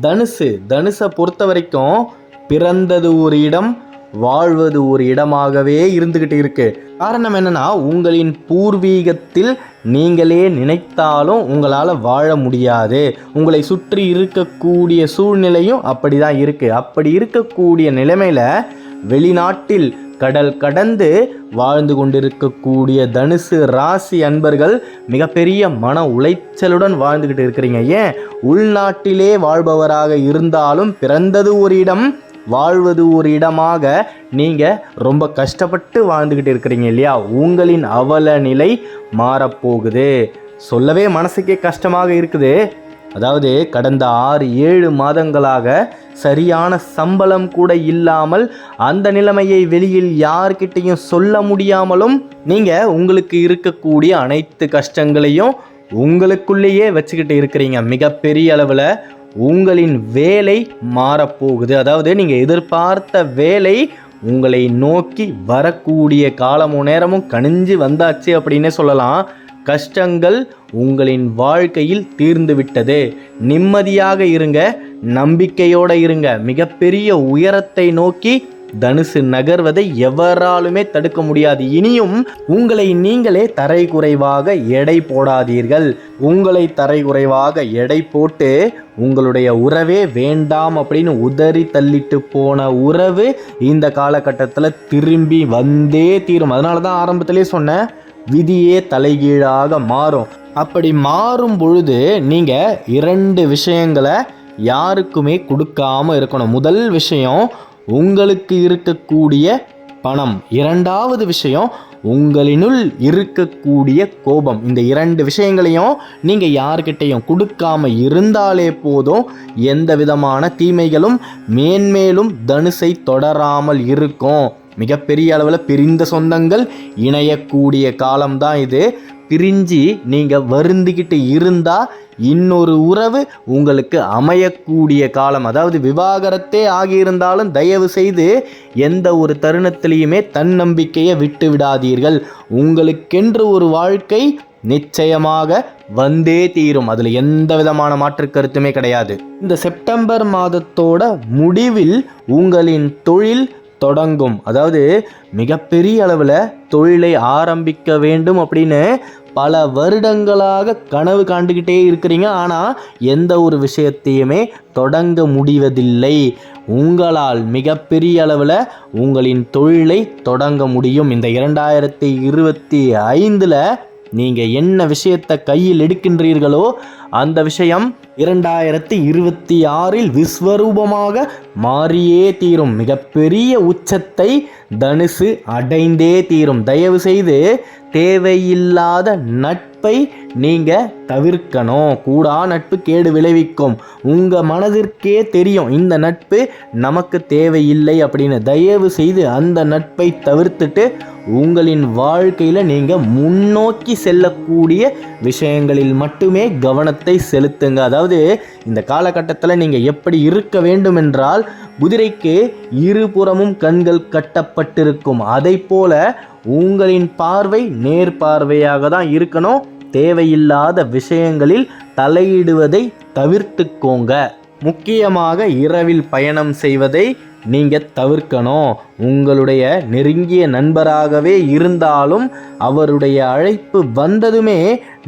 தனுசு தனுசை பொறுத்த வரைக்கும் பிறந்தது ஒரு இடம் வாழ்வது ஒரு இடமாகவே இருந்துக்கிட்டு இருக்கு. காரணம் என்னன்னா உங்களின் பூர்வீகத்தில் நீங்களே நினைத்தாலும் உங்களால் வாழ முடியாது. உங்களை சுற்றி இருக்கக்கூடிய சூழ்நிலையும் அப்படி தான் இருக்குது அப்படி இருக்கக்கூடிய நிலைமையில் வெளிநாட்டில் கடல் கடந்து வாழ்ந்து கொண்டிருக்கக்கூடிய தனுசு ராசி அன்பர்கள் மிகப்பெரிய மன உளைச்சலுடன் வாழ்ந்துக்கிட்டு இருக்கிறீங்க. ஏன்? உள்நாட்டிலே வாழ்பவராக இருந்தாலும் பிறந்தது ஒரு இடம் வாழ்வது ஒரு இடமாக நீங்கள் ரொம்ப கஷ்டப்பட்டு வாழ்ந்துக்கிட்டு இருக்கிறீங்க இல்லையா? உங்களின் அவல நிலை மாறப்போகுது. சொல்லவே மனசுக்கே கஷ்டமாக இருக்குது. அதாவது கடந்த ஆறு ஏழு மாதங்களாக சரியான சம்பளம் கூட இல்லாமல் அந்த நிலைமையை வெளியில் யார்கிட்டையும் சொல்ல முடியாமலும் நீங்கள் உங்களுக்கு இருக்கக்கூடிய அனைத்து கஷ்டங்களையும் உங்களுக்குள்ளேயே வச்சுக்கிட்டு இருக்கிறீங்க. மிகப்பெரிய அளவில் உங்களின் வேலை மாறப்போகுது. அதாவது நீங்கள் எதிர்பார்த்த வேலை உங்களை நோக்கி வரக்கூடிய காலமும் நேரமும் கணிஞ்சு வந்தாச்சு அப்படின்னே சொல்லலாம். கஷ்டங்கள் உங்களின் வாழ்க்கையில் தீர்ந்துவிட்டது. நிம்மதியாக இருங்க நம்பிக்கையோடு இருங்க. மிகப்பெரிய உயரத்தை நோக்கி தனுசு நகர்வதை எவராலுமே தடுக்க முடியாது. இனியும் உங்களை நீங்களே தரைக்குறைவாக எடை போடாதீர்கள். உங்களை தரைக்குறைவாக எடை போட்டு உங்களுடைய உறவே வேண்டாம் அப்படின்னு உதறி தள்ளிட்டு போன உறவு இந்த காலகட்டத்தில் திரும்பி வந்தே தீரும். அதனால தான் ஆரம்பத்திலே சொன்னேன் விதியே தலைகீழாக மாறும். அப்படி மாறும் பொழுது நீங்கள் இரண்டு விஷயங்களை யாருக்குமே கொடுக்காம இருக்கணும். முதல் விஷயம் உங்களுக்கு இருக்கக்கூடிய பணம். இரண்டாவது விஷயம் உங்களினுள் இருக்கக்கூடிய கோபம். இந்த இரண்டு விஷயங்களையும் நீங்கள் யார்கிட்டையும் கொடுக்காம இருந்தாலே போதும். எந்த விதமான தீமைகளும் மேன்மேலும் தனுசை தொடராமல் இருக்கும். மிகப்பெரிய அளவில் பிரிந்த சொந்தங்கள் இணையக்கூடிய காலம்தான் இது. பிரிஞ்சு நீங்கள் வருந்திக்கிட்டு இருந்தால் இன்னொரு உறவு உங்களுக்கு அமையக்கூடிய காலம். அதாவது விவாகரத்தே ஆகியிருந்தாலும் தயவு செய்து எந்த ஒரு தருணத்திலையுமே தன்னம்பிக்கையை விட்டு விடாதீர்கள். உங்களுக்கென்று ஒரு வாழ்க்கை நிச்சயமாக வந்தே தீரும். அதில் எந்த விதமான மாற்று கருத்துமே கிடையாது. இந்த செப்டம்பர் மாதத்தோட முடிவில் உங்களின் தொழில் தொடங்கும். அதாவது மிகப்பெரிய அளவில் தொழிலை ஆரம்பிக்க வேண்டும் அப்படின்னு பல வருடங்களாக கனவு காண்டுக்கிட்டே இருக்கிறீங்க. ஆனால் எந்த ஒரு விஷயத்தையுமே தொடங்க முடிவதில்லை. உங்களால் மிகப்பெரிய அளவில் உங்களின் தொழிலை தொடங்க முடியும். இந்த இரண்டாயிரத்தி இருபத்தி ஐந்தில் நீங்கள் என்ன விஷயத்தை கையில் எடுக்கின்றீர்களோ அந்த விஷயம் இரண்டாயிரத்தி இருபத்தி ஆறில் விஸ்வரூபமாக மாறியே தீரும். மிகப்பெரிய உச்சத்தை தனுசு அடைந்தே தீரும். தயவு செய்து தேவையில்லாத நட்பை நீங்கள் தவிர்க்கணும். கூடா நட்பு கேடு விளைவிக்கும். உங்கள் மனதிற்கே தெரியும் இந்த நட்பு நமக்கு தேவையில்லை அப்படின்னு. தயவு செய்து அந்த நட்பை தவிர்த்துட்டு உங்களின் வாழ்க்கையில் நீங்கள் முன்னோக்கி செல்லக்கூடிய விஷயங்களில் மட்டுமே கவனத்தை செலுத்துங்க. அதாவது இந்த காலகட்டத்தில் நீங்கள் எப்படி இருக்க வேண்டும் என்றால் குதிரைக்கு இருபுறமும் கண்கள் கட்டப்பட்டிருக்கும். அதை போல உங்களின் பார்வை நேர்பார்வையாக தான் இருக்கணும். தேவையில்லாத விஷயங்களில் தலையிடுவதை தவிர்த்துக்கோங்க. முக்கியமாக இரவில் பயணம் செய்வதை நீங்கள் தவிர்க்கணும். உங்களுடைய நெருங்கிய நண்பராகவே இருந்தாலும் அவருடைய அழைப்பு வந்ததுமே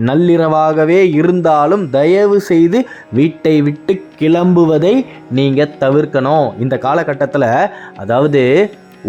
நள்ளிரவாகவே இருந்தாலும் தயவு செய்து வீட்டை விட்டு கிளம்புவதை நீங்கள் தவிர்க்கணும். இந்த காலகட்டத்தில் அதாவது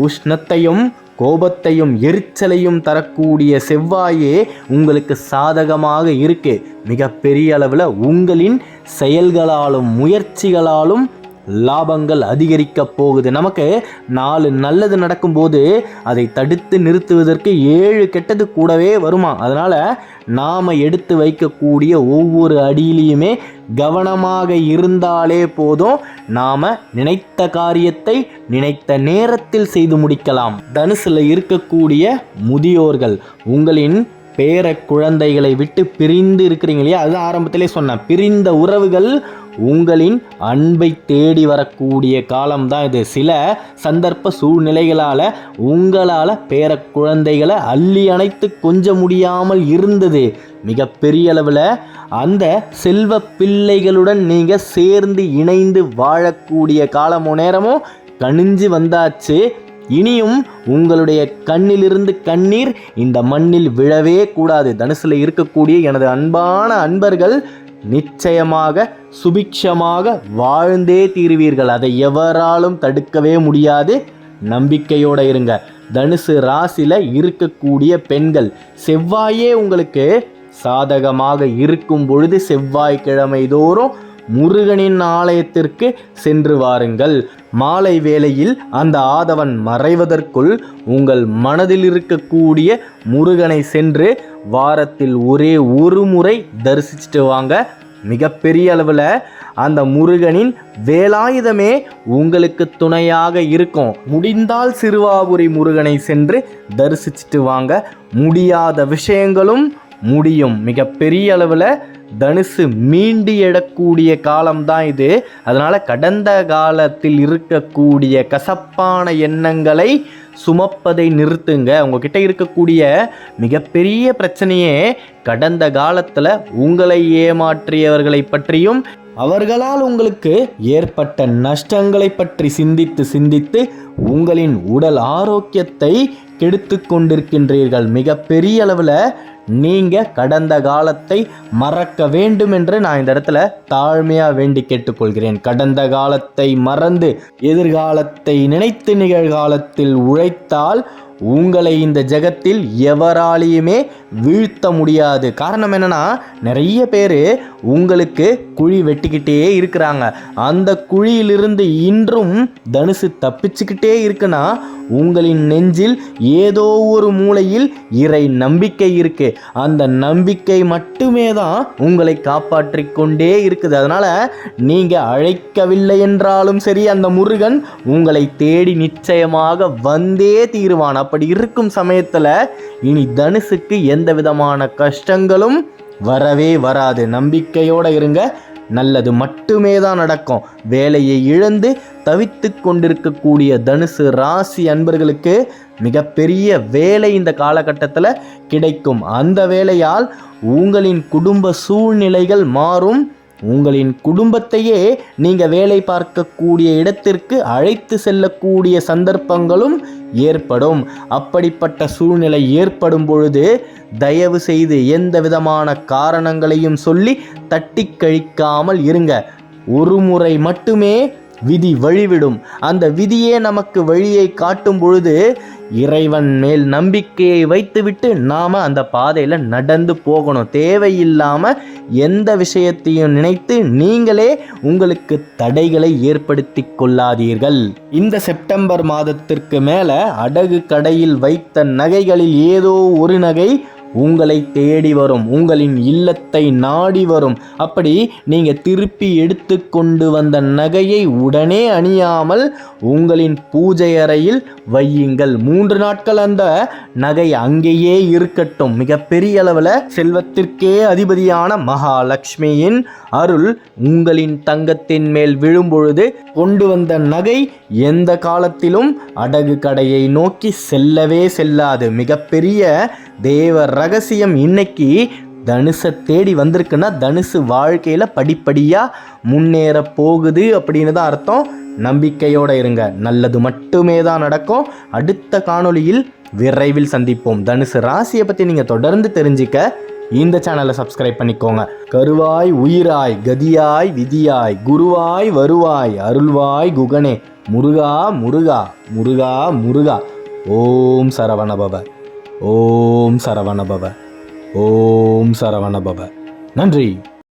உஷ்ணத்தையும் கோபத்தையும் எரிச்சலையும் தரக்கூடிய செவ்வாயே உங்களுக்கு சாதகமாக இருக்கு. மிகப்பெரிய அளவில் உங்களின் செயல்களாலும் முயற்சிகளாலும் லாபங்கள் அதிகரிக்க போகுது. நமக்கு நாலு நல்லது நடக்கும்போது அதை தடுத்து நிறுத்துவதற்கு ஏழு கெட்டது கூடவே வருமா? அதனால் நாம் எடுத்து வைக்கக்கூடிய ஒவ்வொரு அடியிலையுமே கவனமாக இருந்தாலே போதும். நாம் நினைத்த காரியத்தை நினைத்த நேரத்தில் செய்து முடிக்கலாம். தனுசில் இருக்கக்கூடிய முதியோர்கள் உங்களின் பேர குழந்தைகளை விட்டு பிரிந்து இருக்கிறீங்க இல்லையா? அதுதான் ஆரம்பத்திலே சொன்னேன். பிரிந்த உறவுகள் உங்களின் அன்பை தேடி வரக்கூடிய காலம்தான் இது. சில சந்தர்ப்ப சூழ்நிலைகளால் உங்களால் பேர குழந்தைகளை அள்ளி அணைத்து கொஞ்ச முடியாமல் இருந்தது. மிகப்பெரிய அளவில் அந்த செல்வ பிள்ளைகளுடன் நீங்கள் சேர்ந்து இணைந்து வாழக்கூடிய காலமோ நேரமோ கணிஞ்சு வந்தாச்சு. இனியும் உங்களுடைய கண்ணிலிருந்து கண்ணீர் இந்த மண்ணில் விழவே கூடாது. தனுசில் இருக்கக்கூடிய எனது அன்பான அன்பர்கள் நிச்சயமாக சுபிக்ஷமாக வாழ்ந்தே தீருவீர்கள். அதை எவராலும் தடுக்கவே முடியாது. நம்பிக்கையோடு இருங்க. தனுசு ராசியில் இருக்கக்கூடிய பெண்கள் செவ்வாயே உங்களுக்கு சாதகமாக இருக்கும் பொழுது செவ்வாய்க்கிழமை தோறும் முருகனின் ஆலயத்திற்கு சென்று வாருங்கள். மாலை வேளையில் அந்த ஆதவன் மறைவதற்குள் உங்கள் மனதில் இருக்கக்கூடிய முருகனை சென்று வாரத்தில் ஒரே ஒரு முறை தரிசிச்சுட்டு வாங்க. மிகப்பெரிய அளவில் அந்த முருகனின் வேலாயுதமே உங்களுக்கு துணையாக இருக்கும். முடிந்தால் சிறுவாபுரி முருகனை சென்று தரிசிச்சுட்டு வாங்க. முடியாத விஷயங்களும் முடியும். மிகப்பெரிய அளவில் தனுசு மீண்டு எழக்கூடிய காலம்தான் இது. அதனால் கடந்த காலத்தில் இருக்கக்கூடிய கசப்பான எண்ணங்களை சுமப்பதை நிறுத்துங்க. உங்ககிட்ட இருக்கக்கூடிய மிகப்பெரிய பிரச்சனையே கடந்த காலத்தில் உங்களை ஏமாற்றியவர்களை பற்றியும் அவர்களால் உங்களுக்கு ஏற்பட்ட நஷ்டங்களை பற்றி சிந்தித்து சிந்தித்து உங்களின் உடல் ஆரோக்கியத்தை கெடுத்து கொண்டிருக்கின்றீர்கள். மிகப்பெரிய அளவில் நீங்கள் கடந்த காலத்தை மறக்க வேண்டும் என்று நான் இந்த இடத்துல தாழ்மையாக வேண்டி கேட்டுக்கொள்கிறேன். கடந்த காலத்தை மறந்து எதிர்காலத்தை நினைத்து நிகழ்காலத்தில் உழைத்தால் உங்களை இந்த ஜெகத்தில் எவராலையுமே வீழ்த்த முடியாது. காரணம் என்னன்னா நிறைய பேர் உங்களுக்கு குழி வெட்டிக்கிட்டே இருக்கிறாங்க. அந்த குழியிலிருந்து இன்றும் தனுசு தப்பிச்சுக்கிட்டே இருக்குன்னா உங்களின் நெஞ்சில் ஏதோ ஒரு மூலையில் இறை நம்பிக்கை இருக்கு. அந்த நம்பிக்கை மட்டுமே தான் உங்களை காப்பாற்றி கொண்டே இருக்குது. அதனால நீங்க அழைக்கவில்லை என்றாலும் சரி அந்த முருகன் உங்களை தேடி நிச்சயமாக வந்தே தீருவான். அப்படி இருக்கும் சமயத்தில் இனி தனுசுக்கு எந்த விதமான கஷ்டங்களும் வரவே வராது. நம்பிக்கையோடு இருங்க. நல்லது மட்டுமே தான் நடக்கும். வேலையை இழந்து தவித்து கொண்டிருக்கக்கூடிய தனுசு ராசி அன்பர்களுக்கு மிகப்பெரிய வேலை இந்த காலகட்டத்தில் கிடைக்கும். அந்த வேலையால் உங்களின் குடும்ப சூழ்நிலைகள் மாறும். உங்களின் குடும்பத்தையே நீங்கள் வேலை பார்க்கக்கூடிய இடத்திற்கு அழைத்து செல்லக்கூடிய சந்தர்ப்பங்களும் ஏற்படும். அப்படிப்பட்ட சூழ்நிலை ஏற்படும் பொழுது தயவு செய்து எந்த விதமான காரணங்களையும் சொல்லி தட்டி கழிக்காமல் இருங்க. ஒரு முறை மட்டுமே விதி வழிவிடும். அந்த விதியே நமக்கு வழியை காட்டும் பொழுது இறைவன் மேல் நம்பிக்கையை வைத்துவிட்டு நாம் அந்த பாதையில் நடந்து போகணும். தேவையில்லாமல் எந்த விஷயத்தையும் நினைத்து நீங்களே உங்களுக்கு தடைகளை ஏற்படுத்தி கொள்ளாதீர்கள். இந்த செப்டம்பர் மாதத்திற்கு மேலே அடகு கடையில் வைத்த நகைகளில் ஏதோ ஒரு நகை உங்களை தேடி வரும். உங்களின் இல்லத்தை நாடி வரும். அப்படி நீங்கள் திருப்பி எடுத்து கொண்டு வந்த நகையை உடனே அணியாமல் உங்களின் பூஜை அறையில் வையுங்கள். மூன்று நாட்கள் அந்த நகை அங்கேயே இருக்கட்டும். மிகப்பெரிய அளவில் செல்வத்திற்கே அதிபதியான மகாலட்சுமியின் அருள் உங்களின் தங்கத்தின் மேல் விழும்பொழுது கொண்டு வந்த நகை எந்த காலத்திலும் அடகு கடையை நோக்கி செல்லவே செல்லாது. மிகப்பெரிய தேவ ரகசியம் இன்னைக்கு தனுசை தேடி வந்திருக்குன்னா தனுசு வாழ்க்கையில் படிப்படியாக முன்னேற போகுது அப்படின்னு தான் அர்த்தம். நம்பிக்கையோடு இருங்க. நல்லது மட்டுமே தான் நடக்கும். அடுத்த காணொளியில் விரைவில் சந்திப்போம். தனுசு ராசியை பற்றி நீங்கள் தொடர்ந்து தெரிஞ்சுக்க இந்த சேனலை சப்ஸ்கிரைப் பண்ணிக்கோங்க. கருவாய் உயிராய் கதியாய் விதியாய் குருவாய் வருவாய் அருள்வாய் குகனே முருகா முருகா முருகா முருகா. ஓம் சரவணபவ. ஓம் சரவணபவ. ஓம் சரவணபவ. நன்றி.